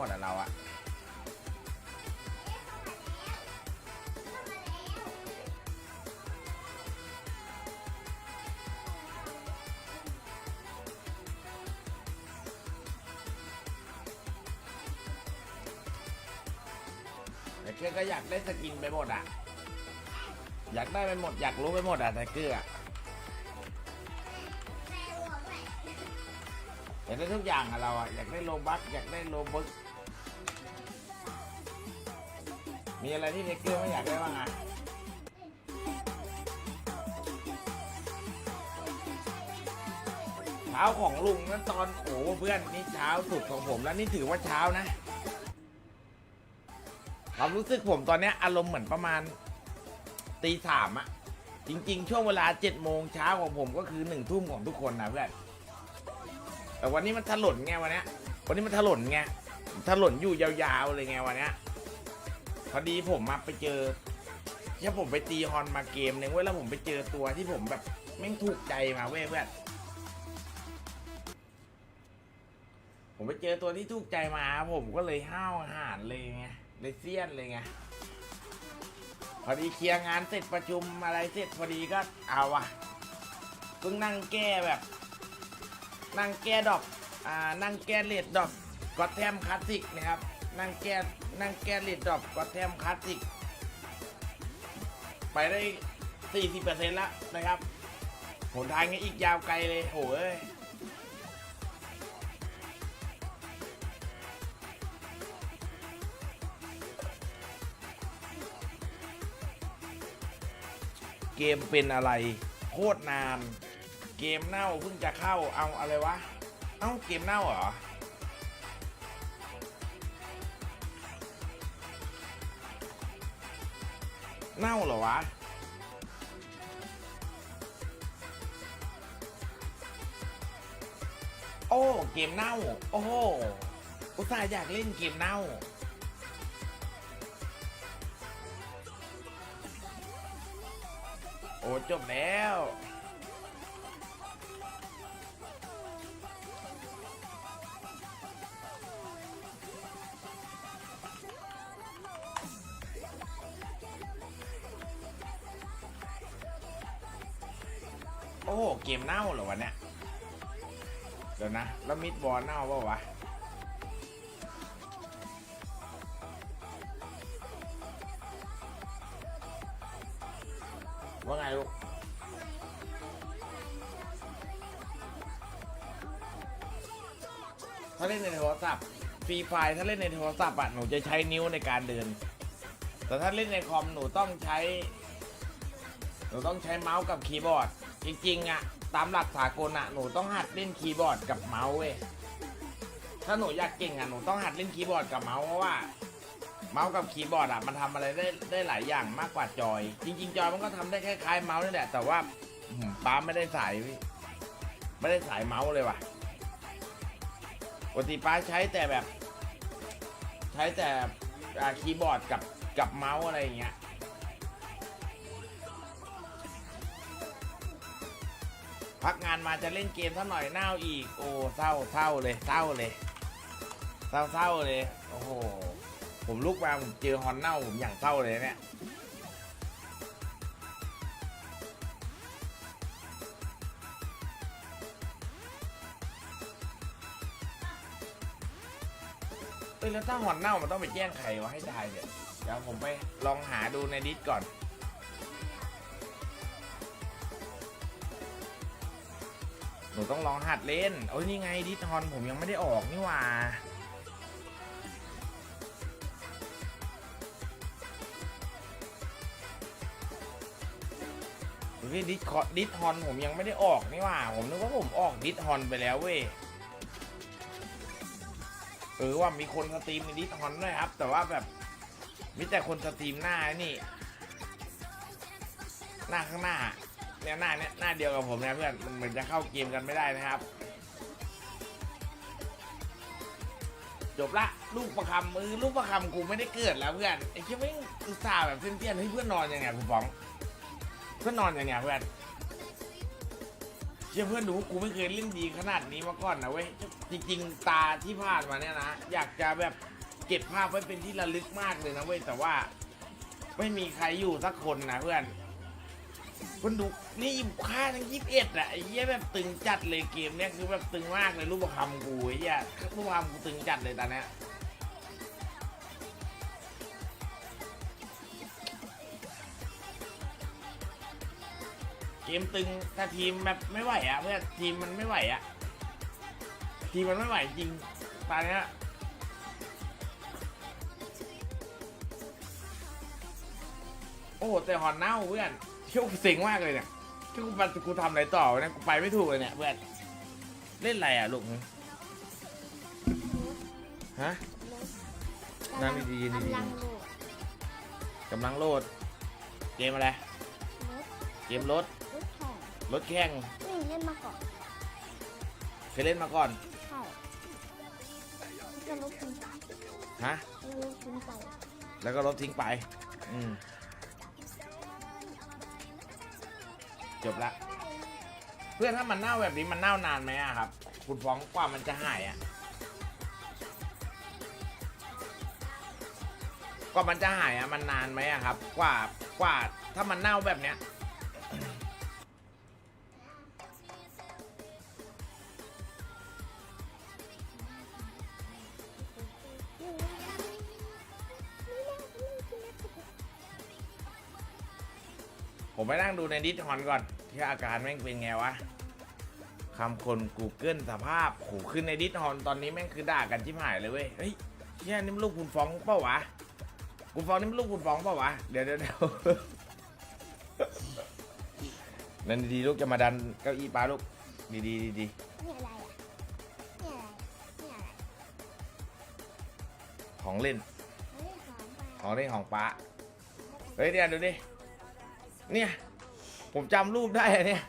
หมดอะเราอะแต่เกือก็อยากได้สกินไปหมดอะอยากได้ไปหมด อยากรู้ไปหมดอะแต่เกืออะอยากได้ทุกอย่างอะเราอะอยากได้โลบัคอยากได้โลบึก มีอะไรที่เด็กเกือไม่อยากได้บ้างอะเช้าของลุงนั้นตอนโอ้เพื่อนนี่เช้าสุดของผมแล้วนี่ถือว่าเช้านะความรู้สึกผมตอนเนี้ยอารมณ์เหมือนประมาณตีสามอะจริง ๆ ช่วงเวลาเจ็ดโมงเช้าของผมก็คือหนึ่งทุ่มของทุกคนนะเพื่อนแต่วันนี้มันถล่นไงวันเนี้ยวันนี้มันถล่นไงถล่นอยู่ยาวๆเลยไงวันเนี้ย พอดีผมมาไปเจอแค่ผมไปตีฮอนมาเกมหนึ่งเว้ยแล้วผมไปเจอตัวที่ผมแบบแม่งถูกใจมาเว้ยเพื่อนผมไปเจอตัวที่ถูกใจมา ผมก็เลยห้าวหาญเลยไงเลยเซียนเลยไงพอดีเคลียร์งานเสร็จประชุมอะไรเสร็จพอดีก็เอาวะเพิ่งนั่งแก้แบบ นั่งแก้ดอกอ่านั่งแก้เลดดอกก็แทมคลาสสิกนะครับ นั่งแก้นั่งแก้เลดดอกก็แทมคลาสสิก ไปได้ 40%แล้วนะครับหนทางนี้อีกยาวไกลเลยโอ้ยเกมเป็นอะไรโคตรนาน เกมเน่าเพิ่งจะเข้าเอาอะไรวะ เอ้าเกมเน่าเหรอ เน่าเหรอวะ โอ้ เกมเน่า โอ้โหอุตส่าห์อยากเล่นเกมเน่า โอ้ จบแล้ว อ้โห เกมเน่าเหรอวะเนี่ย เดี๋ยวนะ แล้วมิดบอลเน่าเปล่าวะ ว่าไงลูกถ้าเล่นในโทรศัพท์ฟรีไฟถ้าเล่นในโทรศัพท์อะหนูจะใช้นิ้วในการเดิน แต่ถ้าเล่นในคอมหนูต้องใช้ หนูต้องใช้เมาส์กับคีย์บอร์ด ริงๆอะตามหลักสากลอะหนูต้องหัดเล่นคีย์บอร์ดกับเมาส์เว้ยถ้าหนูอยากเก่งอะหนูต้องหัดเล่นคีย์บอร์ดกับเมาส์เพราะว่า เมาส์กับคีย์บอร์ดอะมันทำอะไรได้ได้หลายอย่างมากกว่าจอย จริง ๆ จอยมันก็ทำได้คล้ายๆเมาส์นี่แหละ แต่ว่าป้าไม่ได้สายไม่ได้สายเมาส์เลยว่ะปกติป้าใช้แต่แบบ ใช้แต่คีย์บอร์ดกับกับเมาส์อะไรอย่างเงี้ย พักงานมาจะเล่นเกมสักหน่อยเน่าอีก โอ้เศร้าเศร้าเลยเศร้าเลยเศร้าเศร้าเลยโอ้โหผมลุกมาผมเจอฮอนเน่าผมอย่างเศร้าเลยเนี่ยเอ้ยแล้วถ้าฮอนเน่ามันต้องไปแจ้งใครวะให้ตายเนี่ยเดี๋ยวผมไปลองหาดูในดิสก่อน นูต้องลองหัดเล่น โอ้ยนี่ไงดิสฮอนผมยังไม่ได้ออกนี่หว่าเฮ้ดิสคอดิสฮอนผมยังไม่ได้ออกนี่ว่า ผมนึกว่าผมออกดิสฮอนไปแล้วเว้ยเออว่ามีคนสตรีมในดิสฮอนด้วยครับ แต่ว่าแบบมีแต่คนสตรีมหน้านี่ หน้าข้างหน้า เนี่ยหน้าเนี่ยหน้าเดียวกับผมนะเพื่อนมันเหมือนจะเข้าเกมกันไม่ได้นะครับ จบละลูกประคำมือลูกประคำกูไม่ได้เกิดแล้วเพื่อนไอ้เชี่ยไม่งอุตส่าห์แบบเพื่อนๆให้เพื่อนนอนยังไงกูฟ้อง เพื่อนนอนยังไงเพื่อนเชื่อเพื่อนดูกูไม่เคยเล่นดีขนาดนี้มาก่อนนะเว้ยจริง ๆ ตาที่ผ่านมาเนี่ยนะอยากจะแบบเก็บภาพไว้เป็นที่ระลึกมากเลยนะเว้ยแต่ว่า ไม่มีใครอยู่สักคนนะเพื่อนเพื่อนดู นี่ค่าทั้งยี่สิบเอ็ดอะไอ้เหี้ยแบบตึงจัดเลยเกมเนี้ยคือแบบตึงมากเลยรูปคำกูไอ้เหี้ยรูปคำกูตึงจัดเลยตอนเนี้ยเกมตึงถ้าทีมแบบไม่ไหวอะเพื่อนทีมมันไม่ไหวอะทีมมันไม่ไหวจริงตอนเนี้ยโอ้แต่หอนเน่าเพื่อนเที่ยวเซ็งมากเลยเนี่ย ที่กูปันกูทำอะไรต่อวะเนี่ยกูไปไม่ถูกเลยเนี่ยเพื่อนเล่นอะไรอะลูกมึงฮะ นั่งดีๆดีๆ กำลังโหลดกำลังโหลด เกมอะไร รถเกมรถรถแข่งรถแข่งนี่เล่นมาก่อนเคยเล่นมาก่อนใช่แล้วก็ลบทิ้งไปฮะแล้วลบทิ้งไปแล้วก็ลบทิ้งไป อืม จบละ เพื่อนถ้ามันเน่าแบบนี้มันเน่านานไหมอะครับ คุณฟ้องกว่ามันจะหายอะกว่ามันจะหายอะมันนานไหมอะครับ กว่ากว่าถ้ามันเน่าแบบเนี้ย ไปนั่งดูในดิสฮอนก่อนที่อาการแม่งเป็นไงวะคำคน Google สภาพโหขึ้นในดิสฮอนตอนนี้แม่งคือด่ากันชิบหายเลยเว้ยเฮ้ยเฮียนี่มันลูกคุณฟ้องเปล่าวะคุณฟ้องนี่มันลูกคุณฟ้องเปล่าวะเดี๋ยวเดี๋ยวเดี๋ยวนั่นดีๆลูกจะมาดันเก้าอี้ปลาลูกดีดีดีดีนี่อะไรอะนี่อะไรนี่อะไรของเล่นเฮ้ยหอมไปของเล่นของป้าเฮ้ยเนี่ยดูดิ เนี่ย ผมจำรูปได้อะเนี่ย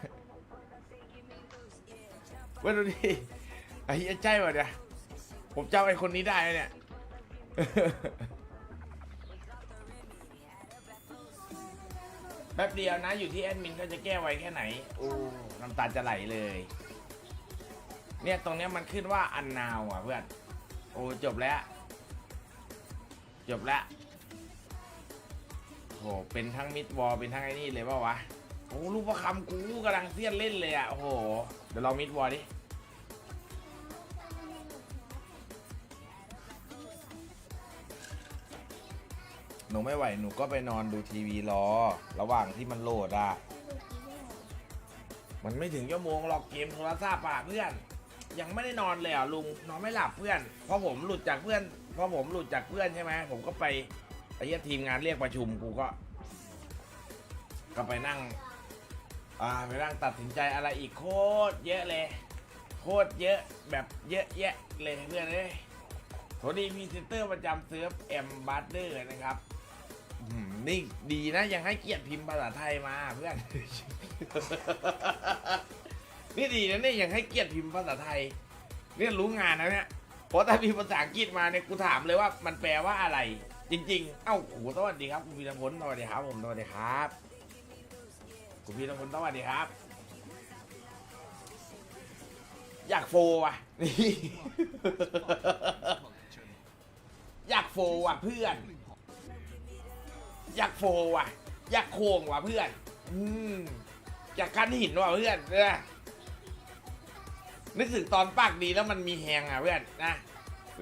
เว้ยดูดิไอ้เหี้ยใจวะเนี่ยผมจำไอ้คนนี้ได้อะเนี่ย แป๊บเดียวนะ อยู่ที่แอดมินก็จะแก้ไวแค่ไหนโอ้น้ำตาจะไหลเลย เนี่ยตรงเนี้ยมันขึ้นว่าอันนาวอะเพื่อน โอ้จบแล้ว จบแล้ว โหเป็นทั้งมิดวอลเป็นทั้งไอ้นี่เลยป่าวะโอ้ลูกประคำกูกำลังเสี้ยนเล่นเลยอะโอ้โหเดี๋ยวเรามิดวอลดิหนูไม่ไหวหนูก็ไปนอนดูทีวีรอ ระหว่างที่มันโหลดอะมันไม่ถึงชั่วโมงหรอกเกมโทรศัพท์อะเพื่อน ยังไม่ได้นอนเลยอะลุงนอนไม่หลับเพื่อนเพราะผมหลุดจากเพื่อนเพราะผมหลุดจากเพื่อนใช่ไหมผมก็ไป อ้เหี้ยทีมงานเรียกประชุมกูก็ ก็ไปนั่ง อ่าไปนั่งตัดสินใจอะไรอีกโคตรเยอะเลย โคตรเยอะแบบเยอะแยะเลยเพื่อนเลยสวัสดีพรีเซนเตอร์ประจำเซิร์ฟเอ็มบัตเดอร์นะครับอืมนี่ดีนะยังให้เกียรติพิมพ์ภาษาไทยมาเพื่อน นี่ดีนะเนี่ยยังให้เกียรติพิมพ์ภาษาไทย เนี่ยรู้งานนะเนี่ย เพราะถ้าพิมพ์ภาษาอังกฤษมาเนี่ยกูถามเลยว่ามันแปลว่าอะไร จริง ๆ เอ้าโอ้โหสวัสดีครับคุณพีรพลสวัสดีครับผมสวัสดีครับคุณพีรพลสวัสดีครับ อยากโฟว่ะนี่อยากโฟว่ะเพื่อน อยากโฟว่ะ อยากโค้งว่ะเพื่อน อืมอยากกันหินว่ะเพื่อนเนนึกถึงตอนปากดีแล้วมันมีแหงอะเพื่อนนะ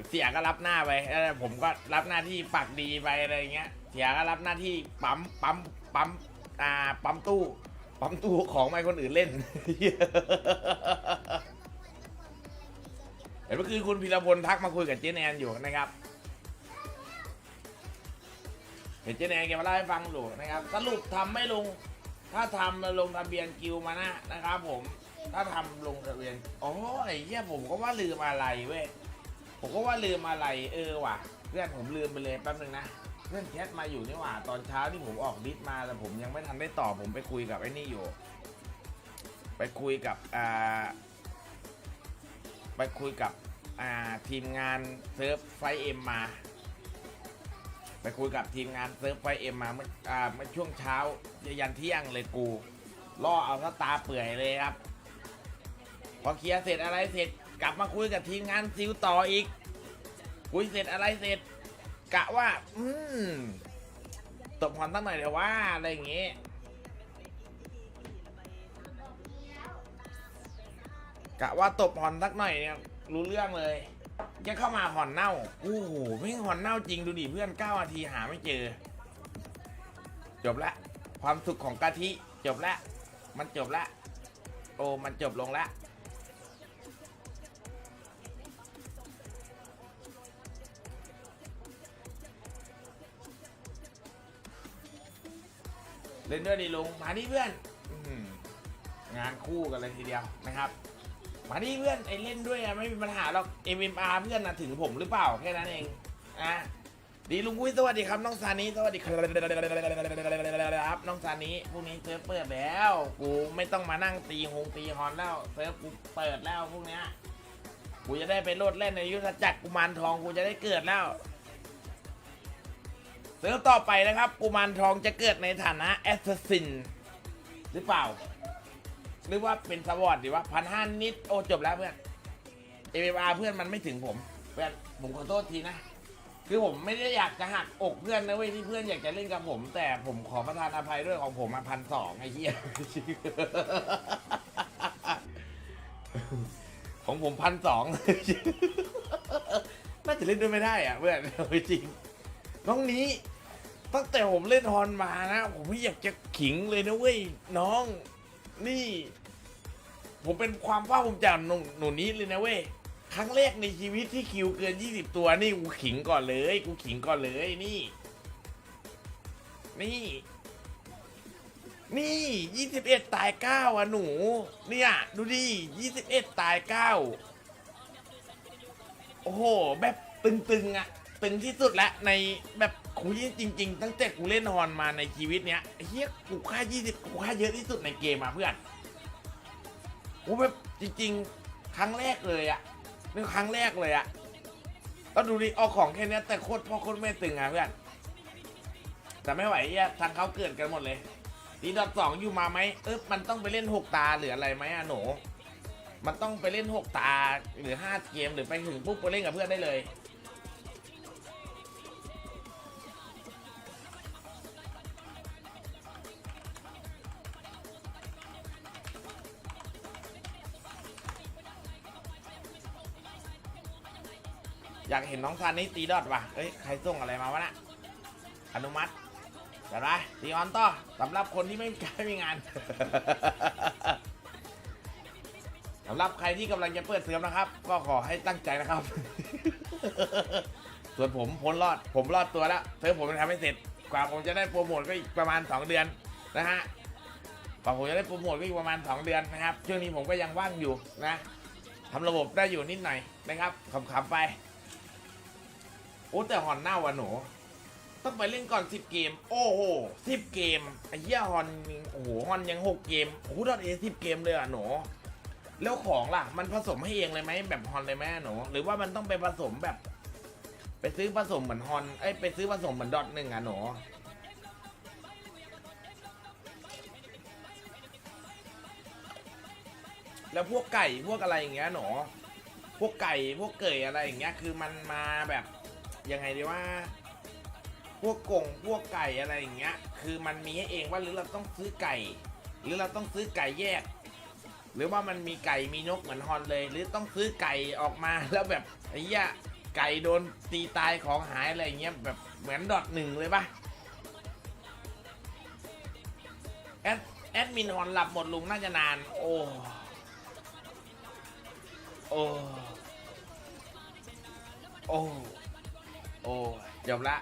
เสียก็รับหน้าไปแล้วผมก็รับหน้าที่ปากดีไปอะไรเงี้ย เสียก็รับหน้าที่ปั๊มปั๊มปั๊มอ่าปั๊มตู้ปั๊มตู้ของไม่คนอื่นเล่นเห็นเมื่อคืนคุณพีรพลทักมาคุยกับเจนแนนอยู่นะครับเห็นเจนแนนแกมาเล่าให้ฟังอยู่นะครับ สรุปทำไม่ลง ถ้าทำลงทะเบียนกิวมานะนะครับ ผม ถ้าทำลงทะเบียนอ๋อไอ้เหี้ยผมก็ว่าลืมอะไรเว้ย ผมก็ว่าลืมอะไรเออว่ะเพื่อนผมลืมไปเลยแป๊บนึงนะเพื่อนแชทมาอยู่นี่หว่าตอนเช้าที่ผมออกดิสมาแต่ผมยังไม่ทันได้ตอบผมไปคุยกับไอ้นี่อยู่ ไปคุยกับอ่าไปคุยกับอ่าทีมงานเซิร์ฟไฟเอ็มมา ไปคุยกับทีมงานเซิร์ฟไฟเอ็มมาเมื่ออ่าเมื่อช่วงเช้ายันเที่ยงเลยกูล่อเอาสตาเปื่อยเลยครับ พอเคลียร์เสร็จอะไรเสร็จ กลับมาคุยกับทีมงานซิลต่ออีก คุยเสร็จอะไรเสร็จ กะว่า อืมตบหอนตั้งหน่อยเดี๋ยวว่า อะไรอย่างเงี้ยกะว่าตบหอนสักหน่อยเนี่ยรู้เรื่องเลยแกเข้ามาหอนเน่าโอ้โหไม่งหอนเน่าจริงดูดิเพื่อนเก้านาทีหาไม่เจอ จบละความสุขของกะทิจบละ มันจบละ โอ้มันจบลงละ เล่นด้วยดีลุงมาดิเพื่อนองานคู่กันเลยทีเดียวนะครับ มาดิเพื่อนไอเล่นด้วยอะไม่มีปัญหาหรอก MMR เพื่อนนะถึงผมหรือเปล่าแค่นั้นเองอะดีลุงกุ้ยสวัสดีครับน้องซานิสวัสดีครับน้องซานิพรุ่งนี้เซิร์ฟเปิดแล้ว กูไม่ต้องมานั่งตีหงตีฮอนแล้วเซิร์ฟกูเปิดแล้วพรุ่งเนี้ยกูจะได้ไปโลดเล่นในยุทธจักรกุมารทองกูจะได้เกิดแล้ว เซิร์ฟต่อไปนะครับกุมารทองจะเกิดในฐานะแอสซัสซินหรือเปล่า หรือว่าเป็นสวอตดีวะพันห้านิดโอจบแล้วเพื่อนเอเอาเพื่อนมันไม่ถึงผมเพื่อนผมขอโทษทีนะ คือผมไม่ได้อยากจะหักอกเพื่อนนะเว้ยที่เพื่อนอยากจะเล่นกับผม แต่ผมขอประทานอภัยด้วยของผมมาพันสองไอ้เหี้ยของผมพันสองน่าจะเล่นด้วยไม่ได้อะเพื่อนเอาจริง น้องนี้ ตั้งแต่ผมเล่นฮอนมานะ ผมไม่อยากจะขิงเลยนะเว้ยน้อง นี่ ผมเป็นความภาคภูมิใจของหนูหนูนี้เลยนะเว้ยครั้งแรกในชีวิตที่คิวเกิน 20 ตัวนี่กูขิงก่อนเลย กูขิงก่อนเลยนี่ นี่ นี่ 21 ตาย 9 อะหนู เนี่ย ดูดิ 21 ตาย 9 โอ้โห แบบตึงๆอะ ตึงที่สุดละในแบบคุยจริง ๆ ตั้งแต่กูเล่นฮอนมาในชีวิตเนี้ยเฮียกูค่า 20 กูค่าเยอะที่สุดในเกมมาเพื่อนกูแบบจริง ๆ ครั้งแรกเลยอะนี่ครั้งแรกเลยอะแล้วดูดิเอาของแค่นี้แต่โคตรพ่อโคตรแม่ตึงอะเพื่อนแต่ไม่ไหวเฮียทางเขาเกิดกันหมดเลยดีดอทสองอยู่มาไหมเออมันต้องไปเล่นหกตาหรืออะไรไหมอะหนูมันต้องไปเล่นหกตาหรือห้าเกมหรือไปถึงปุ๊บไปเล่นกับเพื่อนได้เลย อยากเห็นน้องซานนี่ตีดอทว่ะเฮ้ยใครส่งอะไรมาวะนะอนุมัติจัดไปตีออนต่อสำหรับคนที่ไม่มีการมีงานสำหรับใครที่กำลังจะเปิดเสือมนะครับ ก็ขอให้ตั้งใจนะครับ ส่วนผมพ้นรอด ผมรอดตัวแล้วเซิร์ฟผมจะทำให้เสร็จ กว่าผมจะได้โปรโมทก็อีกประมาณ 2 เดือนนะฮะกว่าผมจะได้โปรโมทก็อีกประมาณ 2 เดือนนะครับช่วงนี้ผมก็ยังว่างอยู่นะทำระบบได้อยู่นิดหน่อยนะครับขำๆไป โอ้แต่ฮอนหน้าวันหนูต้องไปเล่นก่อน 10 เกม โอ้โห10 เกมไอ้เหี้ยฮอนโอ้โหฮอนยัง 6 เกมโอ้โหดอทเอสิเกมเลยอะหนูแล้วของล่ะ มันผสมให้เองเลยไหมแบบฮอนเลยไหมหนูหรือว่ามันต้องไปผสมแบบ ไปซื้อผสมเหมือนฮอนเอ้ไปซื้อผสมเหมือนดอทหนึ่งอะหนูแล้วพวกไก่พวกอะไรอย่างเงี้ยหนูพวกไก่พวกเกยอะไรอย่างเงี้ยคือมันมาแบบ ยังไงดีว่า พวกกงพวกไก่อะไรอย่างเงี้ย คือมันมีให้เองว่าหรือเราต้องซื้อไก่ หรือเราต้องซื้อไก่แยก หรือว่ามันมีไก่มีนกเหมือนฮอนเลย หรือต้องซื้อไก่ออกมาแล้วแบบไอ้เหี้ยไก่โดนตีตายของหายอะไรอย่างเงี้ยแบบเหมือนดอทหนึ่งเลยปะแอดแอดมินฮอนหลับหมดลุงน่าจะนาน โอ้โอ้ โอ้ โอ้จบละ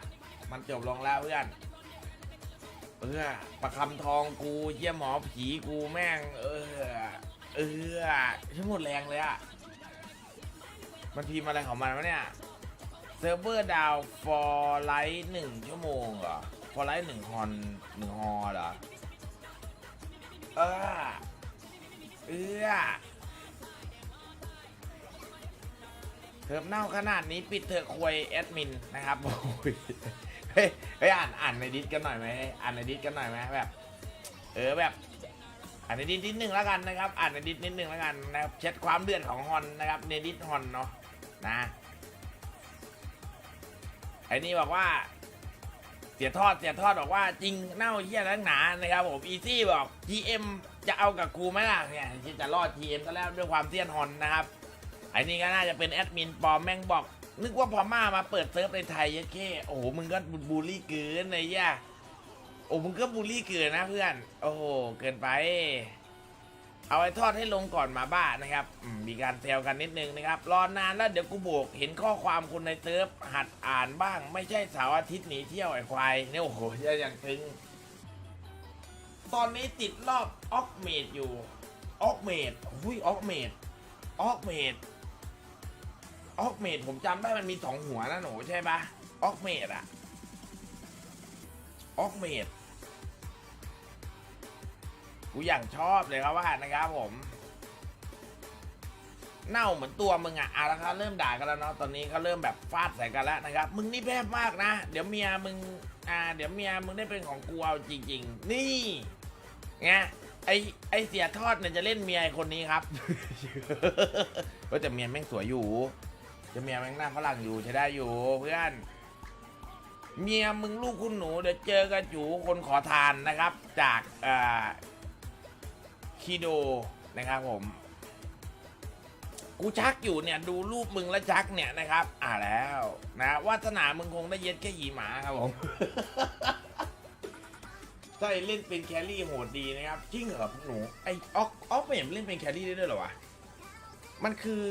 มันจบลงแล้วเพื่อนเออประคำทองกูเยี่ยหมอผีกูแม่ง เออ เออฉันหมดแรงเลยอะมันพิมพ์อะไรของมันวะเนี่ยเซิร์ฟเวอร์ดาวฟอร์ไลท์หนึ่งชั่วโมงเหรอฟอร์ไลท์หนึ่งฮอนหนึ่งฮอเหรอเออเออ เทอมเน่าขนาดนี้ปิดเถอะควยแอดมินนะครับโอ้ยเฮ้ยเฮ้ยอ่านอ่านในดิสกันหน่อยไหมอ่านในดิสกันหน่อยไหมแบบ เออแบบอ่านในดิสนิดนึงแล้วกันนะครับ อ่านในดิสนิดนึงแล้วกันนะครับเช็ดความเดือดของฮอนนะครับในดิสฮอนเนาะนะไอ้นี่บอกว่า เสียทอดเสียทอดบอกว่าจริงเน่าเหี้ยนักหนานะครับผมอีซี่บอก GM จะเอากับกูไหมล่ะเนี่ยทีจะรอด GM ก็แล้วด้วยความเสี้ยนฮอนนะครับ อ้นี่ก็น่าจะเป็นแอดมินปลอมแม่งบอก นึกว่าพม่ามาเปิดเซิร์ฟในไทยยัดเข้โอ้โหมึงก็บูลลี่เกินไอ้เหี้ยโอ้มึงก็บูลลี่เกินนะเพื่อน โอ้โหเกินไป เอาไอ้ทอดให้ลงก่อนมาบ้านะครับมีการแซวกันนิดนึงนะครับรอนานแล้วเดี๋ยวกูโบกเห็นข้อความคุณในเซิร์ฟหัดอ่านบ้าง ไม่ใช่เสาร์อาทิตย์หนีเที่ยวไอ้ควายเนี่ยโอ้โหอย่างตึงตอนนี้ติดรอบออกเมดอยู่ออกเมดหุ้ยออกเมดออกเมด ออกเมดผมจำได้มันมีสองหัวนะหนูใช่ปะออกเมดอะออกเมดกูอย่างชอบเลยครับว่านะครับผม เน่าเหมือนตัวมึงอะอะแล้วเขาเริ่มด่ากันแล้วเนาะตอนนี้เขาเริ่มแบบฟาดใส่กันแล้วนะครับ มึงนี่แพบมากนะ เดี๋ยวเมียมึงอ่า เดี๋ยวเมียมึงได้เป็นของกูเอาจริง ๆ นี่ไงไอไอเสียทอดเนี่ยจะเล่นเมียคนนี้ครับ ก็แต่เมียแม่งสวยอยู่ จะเมียแม่งหน้าฝรั่งอยู่ใช้ได้อยู่เพื่อน เมียมึงลูกคุณหนูเดี๋ยวเจอกันจูคนขอทานนะครับ จากคีโดนะครับผม กูชักอยู่เนี่ยดูรูปมึงแล้วชักเนี่ยนะครับ อ่าแล้วนะวาสนามึงคงได้เย็ดแค่หยีหมาครับผมใช่เล่นเป็นแครี่โหดดีนะครับจริงเหรอพวกหนูไอออกออกไม่เห็นเล่นเป็นแครี่ได้ด้วยเหรอวะมันคือ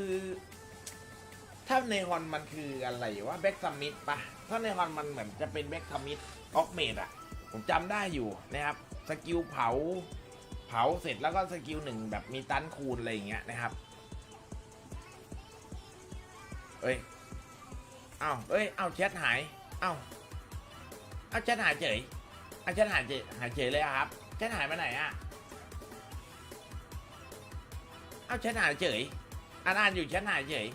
ถ้าในฮอนมันคืออะไรว่าแบ็กซัมมิดปะถ้าในฮอนมันเหมือนจะเป็นแบ็กซัมมิดออกเมดอะผมจำได้อยู่นะครับสกิลเผา เผาเสร็จแล้วก็สกิลหนึ่งแบบมีตันคูณอะไรอย่างเงี้ยนะครับเอ้ยเอ้าเอ้ย เอ้าแชทหาย เอ้าเอ้าแชทหายเฉยเอ้าแชทหายเฉยหายเฉยเลยครับแชทหายไปไหนอะเอ้าแชทหายเฉยอ่านอ่านอยู่แชทหายเฉย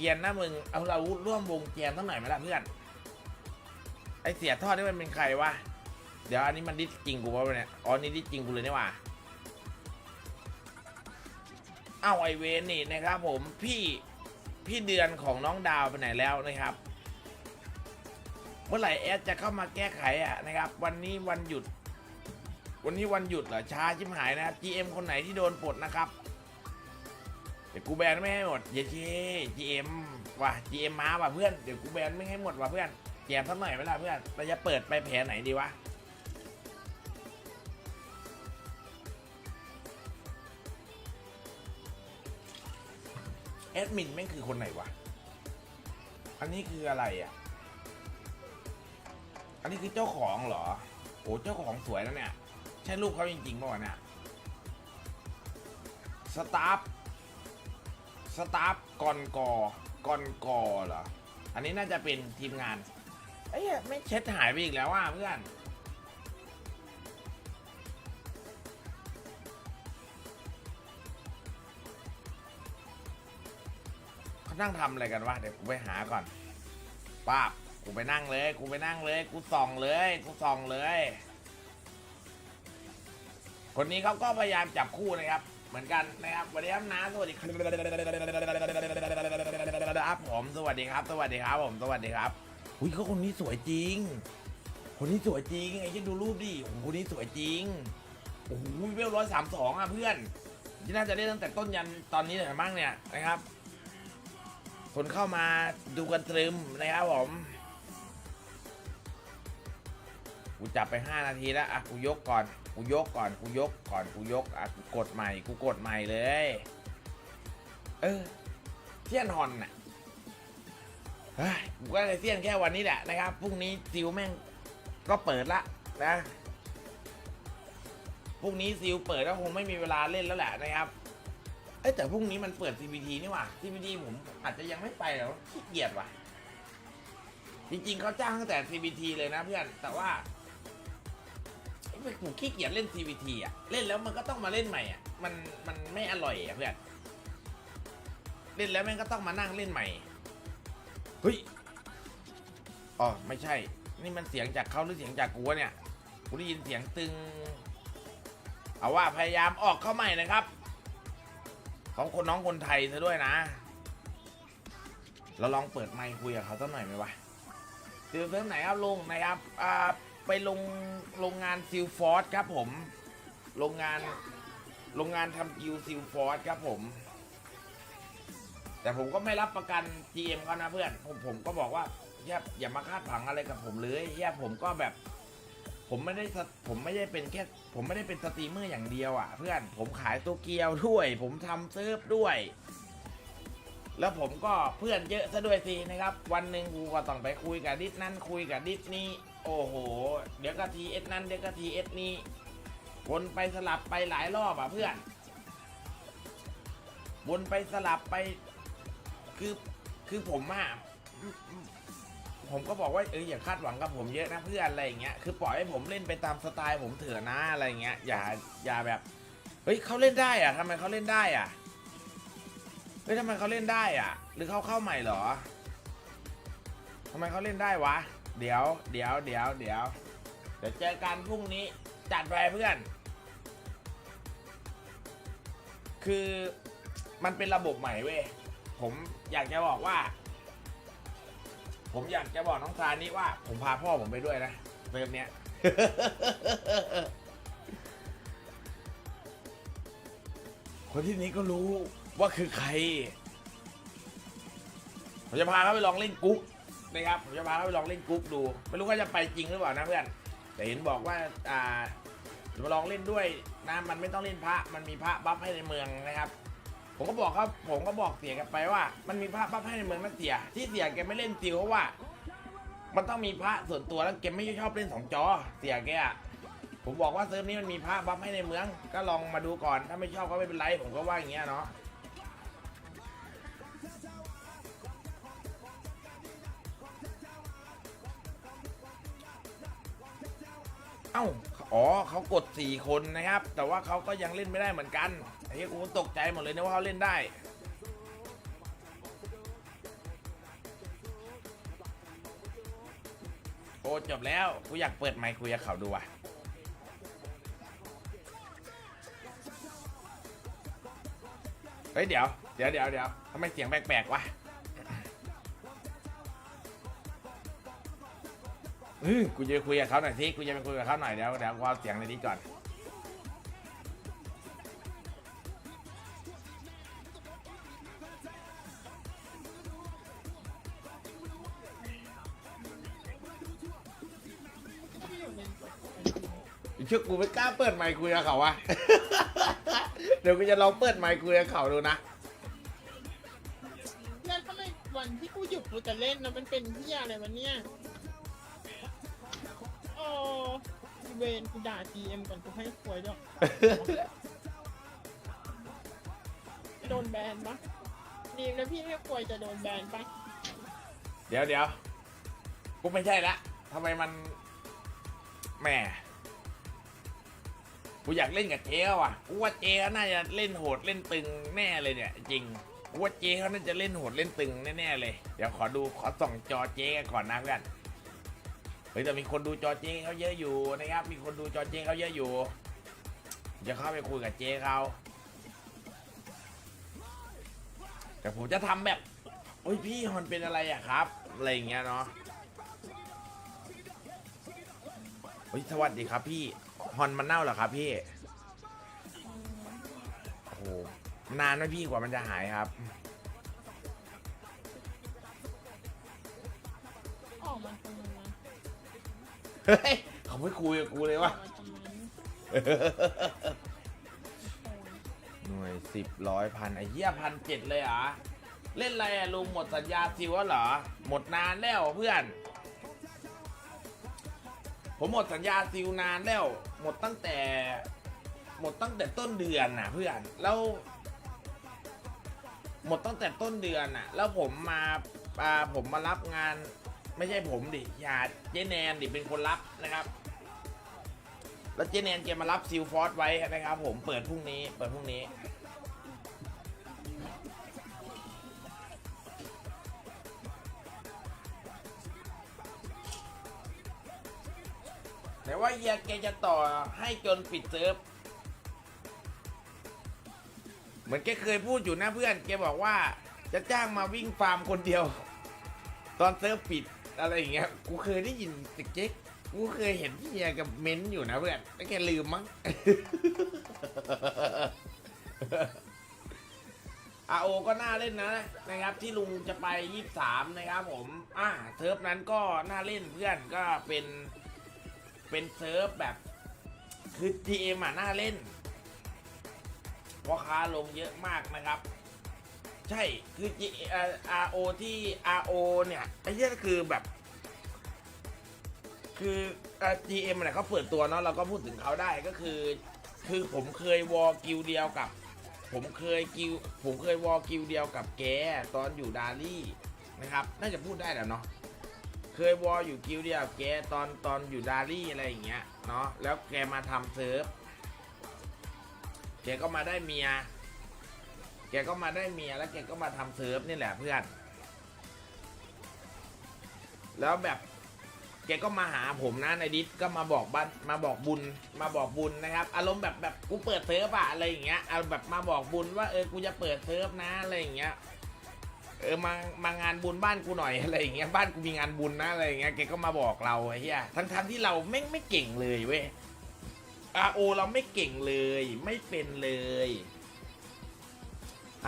กียนนะมึง เอาเราร่วมวงเกียนสักหน่อยไหมล่ะเพื่อน ไอเสียทอดนี่มันเป็นใครวะ เดี๋ยวอันนี้มันดิสจริงกูป่ะเนี่ย อ๋อนี่ดิสจริงกูเลยนี่หว่าเอ้าไอเวนนี่นะครับ ผมพี่พี่เดือนของน้องดาวไปไหนแล้วนะครับ เมื่อไหร่แอดจะเข้ามาแก้ไขอะนะครับ วันนี้วันหยุด วันนี้วันหยุดเหรอช้าชิมหายนะครับ GM คนไหนที่โดนปลดนะครับ เดี๋ยวกูแบนไม่ให้หมดเย้เช่ GM ว่ะ GM มาว่ะเพื่อนเดี๋ยวกูแบนไม่ให้หมดว่ะเพื่อนแจมสักหน่อยไหมล่ะเพื่อนเราจะเปิดไปแผลไหนดีวะแอดมินแม่งคือคนไหนวะ อันนี้คืออะไรอะ อันนี้คือเจ้าของเหรอโอ้เจ้าของสวยนะเนี่ย ใช่ลูกเขาจริงๆป่ะวะเนี่ย สตาฟ ตาฟกอนกอกอนกอเหรอ อันนี้น่าจะเป็นทีมงานเอ้ยไม่เช็ดหายไปอีกแล้วว่ะเพื่อน เขานั่งทำอะไรกันวะเดี๋ยวกูไปหาก่อนป้าบกูไปนั่งเลย กูไปนั่งเลย กูส่องเลย กูส่องเลย คนนี้เขาก็พยายามจับคู่นะครับ เหมือนกันนะครับสวัสดีครับน้าสวัสดีครับผมสวัสดีครับ สวัสดีครับผมสวัสดีครับอุ้ยเขาคนนี้สวยจริง คนนี้สวยจริงไอ้ที่ดูรูปดิโอ้คนนี้สวยจริงโอ้โหเวลร้อยสามสองอะเพื่อนที่น่าจะเล่นตั้งแต่ต้นยันตอนนี้เลยมั้งเนี่ยนะครับ คนเข้ามาดูกันตรึมนะครับผม กูจับไป 5 นาทีแล้วอะกูยกก่อนกูยกก่อนกูยกก่อนกูยกอะกูกดใหม่กูกดใหม่เลย เออเทียนฮอนน่ะเฮ้ยกูก็เลยเทียนแค่วันนี้แหละนะครับพรุ่งนี้ซิลแม่งก็เปิดละนะพรุ่งนี้ซิลเปิดก็คงไม่มีเวลาเล่นแล้วแหละนะครับเอ้แต่พรุ่งนี้มันเปิด CVT นี่ว่า CVT ผมอาจจะยังไม่ไปหรอกขี้เกียจว่ะ จริงๆเขาจ้างตั้งแต่ CVT เลยนะเพื่อน แต่ว่า ผมขี้เกียจเล่น CVT อะ เล่นแล้วมันก็ต้องมาเล่นใหม่อะ มันมันไม่อร่อยอะเพื่อน เล่นแล้วมันก็ต้องมานั่งเล่นใหม่ เฮ้ย อ๋อไม่ใช่ นี่มันเสียงจากเขาหรือเสียงจากกูวะเนี่ย กูได้ยินเสียงตึง เอาว่าพยายามออกเข้าใหม่นะครับ ของคนน้องคนไทยซะด้วยนะ เราลองเปิดไมค์คุยกับเขาสักหน่อยไหมวะซิลเซิร์ฟไหนครับลุงนะครับอ่า ไปลงโรงงานซิลฟอร์ดครับผม โรงงานโรงงานทำกิวซิลฟอร์ดครับผม แต่ผมก็ไม่รับประกัน GM เขานะเพื่อนผมผมก็บอกว่าอย่าอย่ามาคาดหวังอะไรกับผมเลยเฮียผมก็แบบ ผมไม่ได้สผมไม่ได้เป็นแค่ผมไม่ได้เป็นสตรีมเมอร์อย่างเดียวอะ เพื่อนผมขายโตเกียวด้วย ผมทำเซิร์ฟด้วย แล้วผมก็เพื่อนเยอะซะด้วยสินะครับ วันหนึ่งกูก็ต้องไปคุยกับดิสนั่นคุยกับดิสนี่ โอ้โห เดี๋ยวก็ทีเอสนั่นเดี๋ยวก็ทีเอสนี่วนไปสลับไปหลายรอบอะเพื่อนวนไปสลับไป คือคือผมอะผมก็บอกว่าเอออย่าคาดหวังกับผมเยอะนะเพื่อนอะไรอย่างเงี้ยคือปล่อยให้ผมเล่นไปตามสไตล์ผมเถอะนะอะไรเงี้ยอย่าอย่าแบบเฮ้ยเขาเล่นได้อะทำไมเขาเล่นได้อะเฮ้ยทำไมเขาเล่นได้อะหรือเขาเข้าใหม่เหรอทำไมเขาเล่นได้วะ เดี๋ยว เดี๋ยว เดี๋ยว เดี๋ยว เดี๋ยวเจอกันพรุ่งนี้ จัดไปเพื่อน คือมันเป็นระบบใหม่เว้ย ผมอยากจะบอกว่า ผมอยากจะบอกน้องซานี่ว่า ผมพาพ่อผมไปด้วยนะเรื่องเนี้ย คนที่นี้ก็รู้ว่าคือใคร ผมจะพาเขาไปลองเล่นกุ๊ก นะครับผมจะพาเขาไปลองเล่นกุ๊กดู ไม่รู้ว่าจะไปจริงหรือเปล่านะเพื่อนแต่เห็นบอกว่าอ่าจะมาลองเล่นด้วยนะมันไม่ต้องเล่นพระมันมีพระบัฟให้ในเมืองนะครับ ผมก็บอกครับผมก็บอกเสียกันไปว่า มันมีพระบัฟให้ในเมืองนะเสีย ที่เสียแกไม่เล่นติวเพราะว่า มันต้องมีพระส่วนตัวแล้วแกไม่ชอบเล่นสองจอ เสียแกอะผมบอกว่าเซิร์ฟนี้มันมีพระบัฟให้ในเมือง ก็ลองมาดูก่อนถ้าไม่ชอบก็ไม่เป็นไรผมก็ว่าอย่างเงี้ยเนาะ เอ้า อ๋อเขากด 4 คนนะครับ แต่ว่าเขาก็ยังเล่นไม่ได้เหมือนกันไอ้เหี้ยกูตกใจหมดเลยนะว่าเขาเล่นได้ โอ้จบแล้ว กูอยากเปิดไมค์คุยกับเขาดูว่ะ เฮ้ยเดี๋ยว เดี๋ยวเดี๋ยวเดี๋ยวทำไมเสียงแปลกๆวะ เออกูจะไปคุยกับเขาหน่อยสิกูจะไปคุยกับเขาหน่อยเดี๋ยวเดี๋ยวกูเอาเสียงในนี้ก่อนเชื่อกูไม่กล้าเปิดไมค์คุยกับเขาวะเดี๋ยวกูจะลองเปิดไมค์คุยกับเขาดูนะแล้วทำไมวันที่กูหยุดกูจะเล่นนะมันเป็นที่อะไรวะเนี่ย โอ้เวนกูด่า GM ก่อนกูให้ควยด้วยโดนแบนปะดีนะพี่ให้ควยจะโดนแบนปะเดี๋ยวเดี๋ยวกูไม่ใช่ละทำไมมันแหม่กูอยากเล่นกับเจ๊เขาว่ะกูว่าเจ๊เขาน่าจะเล่นโหดเล่นตึงแน่เลยเนี่ย จริงกูว่าเจ๊เขาน่าจะเล่นโหดเล่นตึงแน่ๆเลย เดี๋ยวขอดูขอส่องจอเจ๊กันก่อนนะเพื่อน เฮ้ยแต่มีคนดูจอเจ๊เขาเยอะอยู่นะครับ มีคนดูจอเจ๊เขาเยอะอยู่ จะเข้าไปคุยกับเจ๊เขาแต่ผมจะทำแบบโอ้ยพี่ฮอนเป็นอะไรอะครับ อะไรอย่างเงี้ยเนาะเฮ้ยสวัสดีครับพี่ฮอนมันเน่าเหรอครับพี่โอ้โหนานไหมพี่กว่ามันจะหายครับออกมาทำไมวะ เฮ้ยเขาไม่คุยกับกูเลยวะหน่วยสิบร้อยพันไอ้เหี้ยพันเจ็ดเลยเหรอ เล่นอะไรอะลุงหมดสัญญาซิวแล้วเหรอ หมดนานแล้วเพื่อน ผมหมดสัญญาซิวนานแล้ว หมดตั้งแต่ หมดตั้งแต่ต้นเดือนน่ะ เพื่อน แล้ว หมดตั้งแต่ต้นเดือนน่ะ แล้วผมมาอ่าผมมารับงาน ไม่ใช่ผมดิอย่าเจแนนดิเป็นคนรับนะครับ แล้วเจแนนแกมารับซิลฟอร์สไว้นะครับ ผมเปิดพรุ่งนี้เปิดพรุ่งนี้แต่ว่าเฮียแกจะต่อให้จนปิดเซิร์ฟเหมือนแกเคยพูดอยู่นะเพื่อนแกบอกว่าจะจ้างมาวิ่งฟาร์มคนเดียว ตอนเซิร์ฟปิด อะไรอย่างเงี้ย กูเคยได้ยินจากเจ๊กกูเคยเห็นพี่เฮียกับเม้นต์อยู่นะเพื่อนแต่แกลืมมั้ง อาโอก็น่าเล่นนะนะครับ ที่ลุงจะไปยี่สามนะครับผม อ่าเซิร์ฟนั้นก็น่าเล่นเพื่อนก็เป็น เป็นเซิร์ฟแบบคือ GM อะน่าเล่นเพราะค้าลงเยอะมากนะครับ ใช่คือ G เอ่อ RO ที่ RO เนี่ยไอ้เนี้ยคือแบบ คือเอ่อ GM เนี่ยเขาเปิดตัวเนาะเราก็พูดถึงเขาได้ก็คือ คือผมเคยวอลกิลเดียวกับ ผมเคยกิลผมเคยวอลกิลเดียวกับแกตอนอยู่ดารี่นะครับ น่าจะพูดได้แหละเนาะเคยวอลอยู่กิลเดียวกับแกตอนตอนอยู่ดารี่อะไรอย่างเงี้ยเนาะแล้วแกมาทำเซิร์ฟแกก็มาได้เมีย แกก็มาได้เมียแล้วแกก็มาทำเซิร์ฟนี่แหละเพื่อน แล้วแบบแกก็มาหาผมนะในดิสก็มาบอกบ้านมาบอกบุญมาบอกบุญนะครับ อารมณ์แบบแบบกูเปิดเซิร์ฟอะอะไรอย่างเงี้ยเอาแบบมาบอกบุญว่าเออกูจะเปิดเซิร์ฟนะอะไรอย่างเงี้ยเออมามางานบุญบ้านกูหน่อยอะไรอย่างเงี้ยบ้านกูมีงานบุญนะอะไรอย่างเงี้ยแกก็มาบอกเราไอ้เหี้ยทั้งทั้งๆที่เราไม่งไม่เก่งเลยเว้ยอาโอเราไม่เก่งเลย ไม่เป็นเลย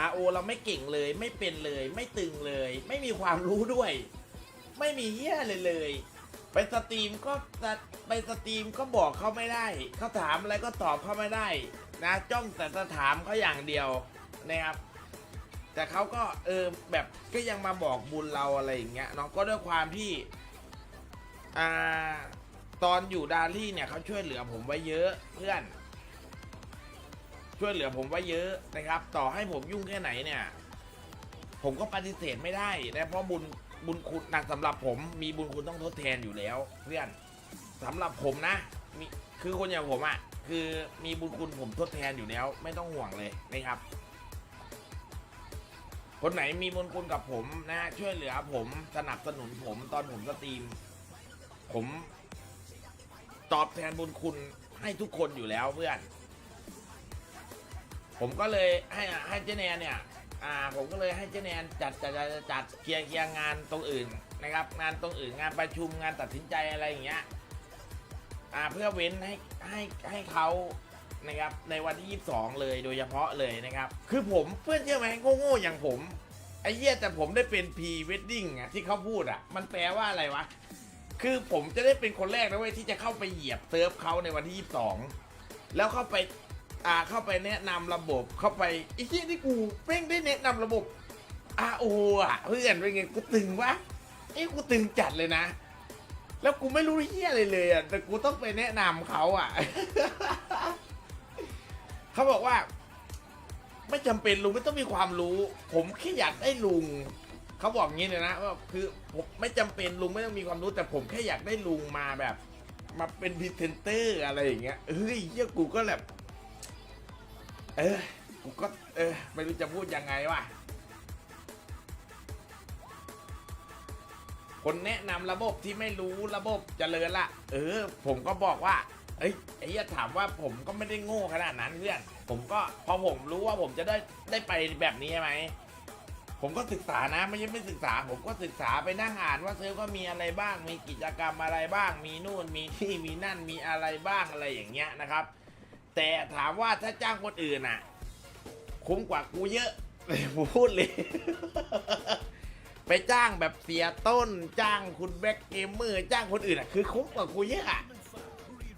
RO เราไม่เก่งเลย ไม่เป็นเลย ไม่ตึงเลย ไม่มีความรู้ด้วย ไม่มีเหี้ยเลยเลย ไปสตรีมก็ไปสตรีมก็บอกเขาไม่ได้เขาถามอะไรก็ตอบเขาไม่ได้ นะจ้องแต่จะถามเขาอย่างเดียวนะครับแต่เขาก็เออแบบก็ยังมาบอกบุญเราอะไรอย่างเงี้ยเนาะก็ด้วยความที่อ่าตอนอยู่ดารี่เนี่ยเขาช่วยเหลือผมไว้เยอะเพื่อน ช่วยเหลือผมไว้เยอะนะครับ ต่อให้ผมยุ่งแค่ไหนเนี่ย ผมก็ปฏิเสธไม่ได้นะเพราะบุญบุญคุณหนักสำหรับผมมีบุญคุณต้องทดแทนอยู่แล้วเพื่อนสำหรับผมนะมีคือคนอย่างผมอะ่ะคือมีบุญคุณผมทดแทนอยู่แล้ว ไม่ต้องห่วงเลยนะครับ คนไหนมีบุญคุณกับผมนะช่วยเหลือผมสนับสนุนผมตอนผมสตรีม ผม ตอบแทนบุญคุณให้ทุกคนอยู่แล้วเพื่อน ผมก็เลยให้ให้เจแนนเนี่ยอ่าผมก็เลยให้เจแนนจัดจัดจัดจัดเคลียร์เคลียร์งานตรงอื่นนะครับ งานตรงอื่นงานประชุมงานตัดสินใจอะไรอย่างเงี้ยอ่าเพื่อเว้นให้ให้ให้เขานะครับในวันที่ 22 เลยโดยเฉพาะเลยนะครับ คือผมเพื่อนเชื่อไหมโง่ๆอย่างผมไอ้เหี้ยแต่ผมได้เป็นพรีเวดดิ้งอะที่เขาพูดอะมันแปลว่าอะไรวะ คือผมจะได้เป็นคนแรกนะเว้ยที่จะเข้าไปเหยียบเซิร์ฟเขาในวันที่ 22 แล้วเข้าไป อ่าเข้าไปแนะนำระบบเข้าไปไอ้ที่ที่กูเพ่งได้แนะนำระบบอาโออะเพื่อนเป็นไงกูตึงวะไอ้กูตึงจัดเลยนะ แล้วกูไม่รู้เฮียอะไรเลยอะแต่กูต้องไปแนะนำเขาอะเขาบอกว่า ไม่จำเป็นลุงไม่ต้องมีความรู้ ผมแค่อยากได้ลุงเขาบอกงี้เลยนะว่าคือผมไม่จำเป็นลุงไม่ต้องมีความรู้ แต่ผมแค่อยากได้ลุงมาแบบ มาเป็นพรีเซนเตอร์อะไรอย่างเงี้ยเฮ้ยเฮียกูก็แบบ เออกูก็เออไม่รู้จะพูดยังไงวะคนแนะนำระบบที่ไม่รู้ระบบเจริญละ เออ ผมก็บอกว่า เอ้ยไอ้เหี้ยถามว่าผมก็ไม่ได้โง่ขนาดนั้นเพื่อน ผมก็พอผมรู้ว่าผมจะได้ได้ไปแบบนี้ใช่ไหม ผมก็ศึกษานะไม่ใช่ไม่ศึกษา ผมก็ศึกษาไปนั่งอ่านว่าเซิร์ฟก็มีอะไรบ้าง มีกิจกรรมอะไรบ้าง มีนู่นมีที่มีนั่นมีอะไรบ้างอะไรอย่างเงี้ยนะครับ แต่ถามว่าถ้าจ้างคนอื่นอะ คุ้มกว่ากูเยอะผมพูดเลย ไปจ้างแบบเสียต้น จ้างคุณแบ็กเกมเมอร์จ้างคนอื่นอะ คือคุ้มกว่ากูเยอะอะ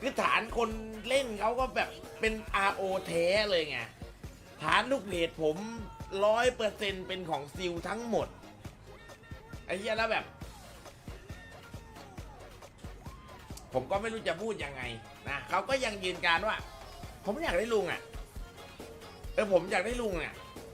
คือฐานคนเล่นเขาก็แบบเป็น RO แท้เลยไงฐานลูกเพจผมร้อยเปอร์เซ็นเป็นของซิลทั้งหมดไอ้เหี้ยแล้วแบบ ผมก็ไม่รู้จะพูดยังไงนะเขาก็ยังยืนการว่า ผมอยากได้ลุงอะ เออผมอยากได้ลุงเนี่ย